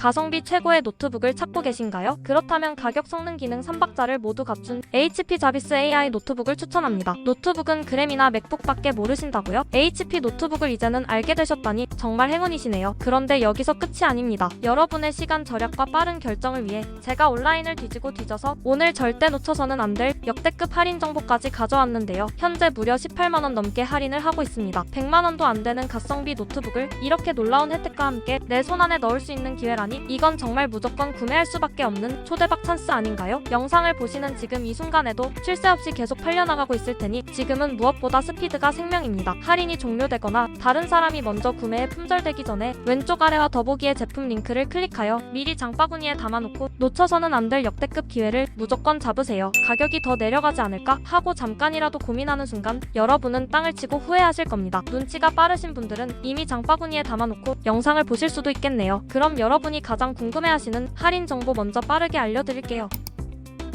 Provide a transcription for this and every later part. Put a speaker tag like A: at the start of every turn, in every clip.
A: 가성비 최고의 노트북을 찾고 계신가요? 그렇다면 가격 성능 기능 3박자를 모두 갖춘 HP 자비스 AI 노트북을 추천합니다. 노트북은 그램이나 맥북밖에 모르신다고요? HP 노트북을 이제는 알게 되셨다니 정말 행운이시네요. 그런데 여기서 끝이 아닙니다. 여러분의 시간 절약과 빠른 결정을 위해 제가 온라인을 뒤지고 뒤져서 오늘 절대 놓쳐서는 안 될 역대급 할인 정보까지 가져왔는데요. 현재 무려 18만원 넘게 할인을 하고 있습니다. 100만원도 안 되는 가성비 노트북을 이렇게 놀라운 혜택과 함께 내 손 안에 넣을 수 있는 기회라니 이건 정말 무조건 구매할 수밖에 없는 초대박 찬스 아닌가요? 영상을 보시는 지금 이 순간에도 쉴새 없이 계속 팔려나가고 있을 테니 지금은 무엇보다 스피드가 생명입니다. 할인이 종료되거나 다른 사람이 먼저 구매에 품절되기 전에 왼쪽 아래와 더보기의 제품 링크를 클릭하여 미리 장바구니에 담아놓고 놓쳐서는 안 될 역대급 기회를 무조건 잡으세요. 가격이 더 내려가지 않을까 하고 잠깐이라도 고민하는 순간 여러분은 땅을 치고 후회하실 겁니다. 눈치가 빠르신 분들은 이미 장바구니에 담아놓고 영상을 보실 수도 있겠네요. 그럼 여러분이 가장 궁금해하시는 할인 정보 먼저 빠르게 알려드릴게요.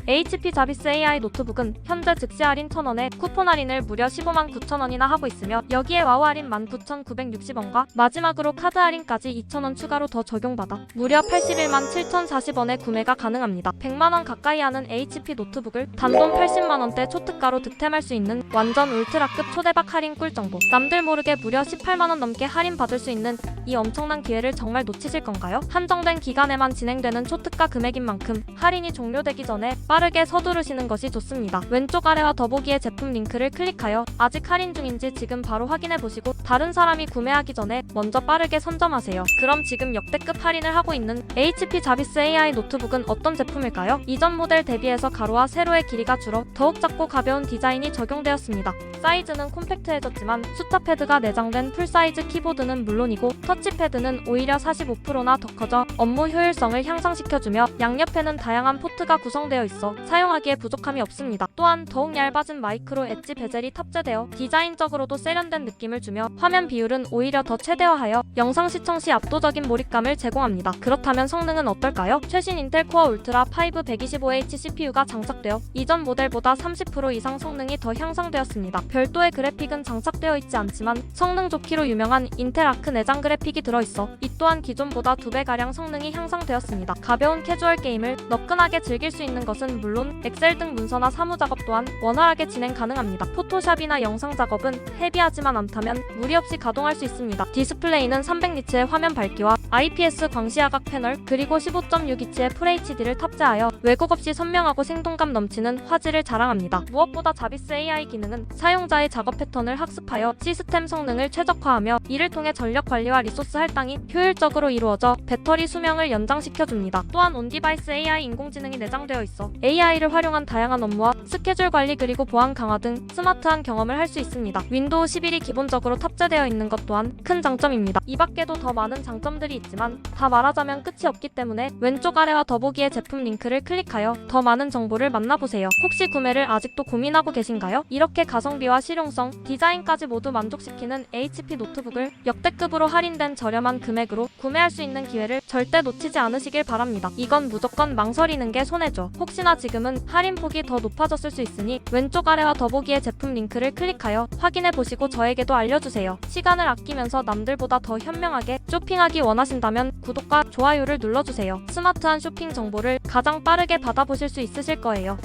A: HP 자비스 AI 노트북은 현재 즉시 할인 1,000원에 쿠폰 할인을 무려 15만 9천원이나 하고 있으며 여기에 와우 할인 19,960원과 마지막으로 카드 할인까지 2,000원 추가로 더 적용받아 무려 81만 7,040원에 구매가 가능합니다. 100만원 가까이 하는 HP 노트북을 단돈 80만원대 초특가로 득템할 수 있는 완전 울트라급 초대박 할인 꿀 정보 남들 모르게 무려 18만원 넘게 할인 받을 수 있는 이 엄청난 기회를 정말 놓치실 건가요? 한정된 기간에만 진행되는 초특가 금액인 만큼 할인이 종료되기 전에 빠 르게 서두르시는 것이 좋습니다. 왼쪽 아래와 더보기의 제품 링크를 클릭하여 아직 할인 중인지 지금 바로 확인해 보시고 다른 사람이 구매하기 전에 먼저 빠르게 선점하세요. 그럼 지금 역대급 할인을 하고 있는 HP 자비스 AI 노트북은 어떤 제품일까요? 이전 모델 대비해서 가로와 세로의 길이가 줄어 더욱 작고 가벼운 디자인이 적용되었습니다. 사이즈는 콤팩트해졌지만 숫자 패드가 내장된 풀사이즈 키보드는 물론이고 터치패드는 오히려 45%나 더 커져 업무 효율성을 향상시켜주며 양옆에는 다양한 포트가 구성되어 있어 사용하기에 부족함이 없습니다. 또한 더욱 얇아진 마이크로 엣지 베젤이 탑재되어 디자인적으로도 세련된 느낌을 주며 화면 비율은 오히려 더 최대화하여 영상 시청 시 압도적인 몰입감을 제공합니다. 그렇다면 성능은 어떨까요? 최신 인텔 코어 울트라 5 125H CPU가 장착되어 이전 모델보다 30% 이상 성능이 더 향상되었습니다. 별도의 그래픽은 장착되어 있지 않지만 성능 좋기로 유명한 인텔 아크 내장 그래픽이 들어있어 이 또한 기존보다 2배가량 성능이 향상되었습니다. 가벼운 캐주얼 게임을 너끈하게 즐길 수 있는 것은 물론 엑셀 등 문서나 사무 작업 또한 원활하게 진행 가능합니다. 포토샵이나 영상 작업은 헤비하지만 않다면 무리 없이 가동할 수 있습니다. 디스플레이는 300니츠의 화면 밝기와 IPS 광시야각 패널 그리고 15.6인치의 FHD를 탑재하여 왜곡 없이 선명하고 생동감 넘치는 화질을 자랑합니다. 무엇보다 자비스 AI 기능은 사용자의 작업 패턴을 학습하여 시스템 성능을 최적화하며 이를 통해 전력 관리와 리소스 할당이 효율적으로 이루어져 배터리 수명을 연장시켜줍니다. 또한 온디바이스 AI 인공지능이 내장되어 있어 AI를 활용한 다양한 업무와 스케줄 관리 그리고 보안 강화 등 스마트한 경험을 할 수 있습니다. 윈도우 11이 기본적으로 탑재되어 있는 것 또한 큰 장점입니다. 이 밖에도 더 많은 장점들이 있지만 다 말하자면 끝이 없기 때문에 왼쪽 아래와 더보기의 제품 링크를 클릭하여 더 많은 정보를 만나보세요. 혹시 구매를 아직도 고민하고 계신가요? 이렇게 가성비와 실용성, 디자인까지 모두 만족시키는 HP 노트북을 역대급으로 할인된 저렴한 금액으로 구매할 수 있는 기회를 절대 놓치지 않으시길 바랍니다. 이건 무조건 망설이는 게 손해죠. 혹시나 지금은 할인 폭이 더 높아졌을 수 있으니 왼쪽 아래와 더보기의 제품 링크를 클릭하여 확인해 보시고 저에게도 알려주세요. 시간을 아끼면서 남들보다 더 현명하게 쇼핑하기 원하신다면 구독과 좋아요를 눌러주세요. 스마트한 쇼핑 정보를 가장 빠르게 받아보실 수 있으실 거예요.